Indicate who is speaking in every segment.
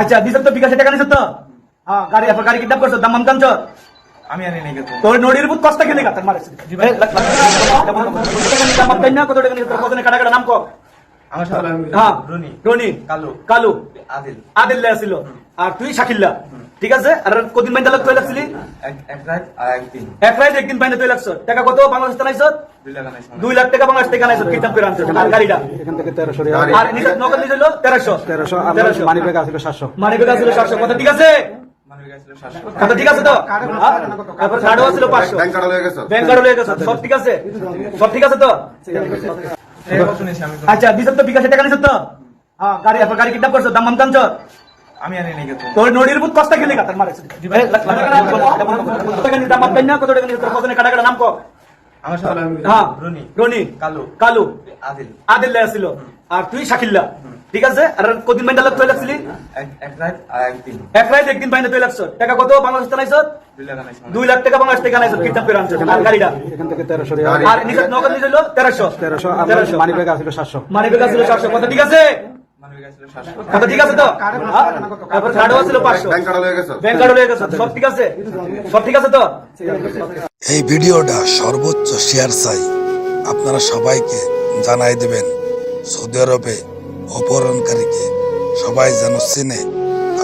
Speaker 1: আচ্ছা দিছ তো বিকাশে টাকা নিছ তো হ্যাঁ গাড়ি আপনার গাড়ি কিডন্যাপ করছ দাম কামছ
Speaker 2: আমি আনি নাই তো
Speaker 1: তোর নড়ির বুত কষ্ট কেনে কাতার মারে কত টাকা নিছ আমার তাই না কত টাকা কত নাম কো
Speaker 2: আমার সাথে
Speaker 1: হ্যাঁ
Speaker 2: রনি
Speaker 1: রনি
Speaker 2: কালু
Speaker 1: কালু
Speaker 2: আদিল।
Speaker 1: আদিল্লা আছিল আর তুই শাকিল্লা ঠিক আছে? আর কদিন বাইন্দা তুই লাগছিলি?
Speaker 2: এক রাত আর একদিন।
Speaker 1: এক রাত একদিন বাইন্দা তুই লাগছ টাকা কত? বাংলাদেশ তালাইছ
Speaker 2: দুই
Speaker 1: লাখ টাকা বাংলাদেশ টাকা নাইছ কিতাব করে আনছ আর গাড়িটা?
Speaker 3: এখান থেকে তেরোশো
Speaker 1: আর নিজের নকল নিয়ে হলো তেরোশো।
Speaker 3: তেরোশো
Speaker 1: তেরোশো।
Speaker 3: মানি ব্যাগ আসলে সাতশো।
Speaker 1: মানি ব্যাগ আছিল সাতশো। কত ঠিক আছে?
Speaker 2: মানে সাতশো।
Speaker 1: কত ঠিক আছে তো? হ্যাঁ? তারপর কার্ডও আছিল পাঁচশো।
Speaker 4: ব্যাংক কার্ড হয়ে গেছে।
Speaker 1: ব্যাংক কার্ড লয়ে গেছো। সব ঠিক আছে? সব ঠিক আছে তো? আচ্ছা দিছ তো বিকাশে টাকা নিছ তো হ্যাঁ গাড়ি আপনার গাড়ি কিডন্যাপ করছ দাম কামছ
Speaker 2: আমি আনি নাই তো
Speaker 1: তোর নড়ির বুত কষ্ট খেলে কাতার মারে কত টাকা নিছ দাম তাই না কত টাকা নিছ তোর কত কাটা কাটা নাম কো
Speaker 2: আমার সাথে
Speaker 1: হ্যাঁ
Speaker 2: রনি
Speaker 1: রনি
Speaker 2: কালু
Speaker 1: কালু
Speaker 2: আদিল
Speaker 1: আদিল আর তুই শাকিল্লা ঠিক আছে? আর কদিন বাইন্দা লোক তুই লাগছিলি?
Speaker 2: এক রাত আর একদিন।
Speaker 1: এক রাত একদিন বাইন্দা তুই লাগছ। টাকা কত? বাংলাদেশ তালাইছ
Speaker 2: দুই
Speaker 1: লাখ টাকা বাংলাদেশ নাইছ কিতাব করে আনছ। আর গাড়িটা?
Speaker 3: এখান থেকে তেরোশো
Speaker 1: আর নিজের নগদ নিয়ে হলো তেরোশো।
Speaker 3: তেরোশো
Speaker 1: তেরোশো।
Speaker 3: মানি ব্যাগ আসলে সাতশো।
Speaker 1: মানি ব্যাগ আছিল সাতশো। কত ঠিক আছে?
Speaker 2: মানে গেছিল সাতশো।
Speaker 1: কত ঠিক আছে তো? তারপর কার্ডও আছিল পাঁচশো।
Speaker 4: ব্যাংক কার্ড গেছে।
Speaker 1: ব্যাংক কার্ড লয়ে গেছো। সব ঠিক আছে? সব ঠিক আছে তো?
Speaker 5: এই ভিডিওটা সর্বোচ্চ শেয়ার চাই। আপনারা সবাইকে জানাই দেবেন। সৌদি আরবে অপহরণকারীকে সবাই যেন চিনে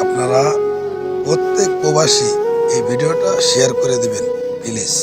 Speaker 5: আপনারা প্রত্যেক প্রবাসী এই ভিডিওটা শেয়ার করে দিবেন প্লিজ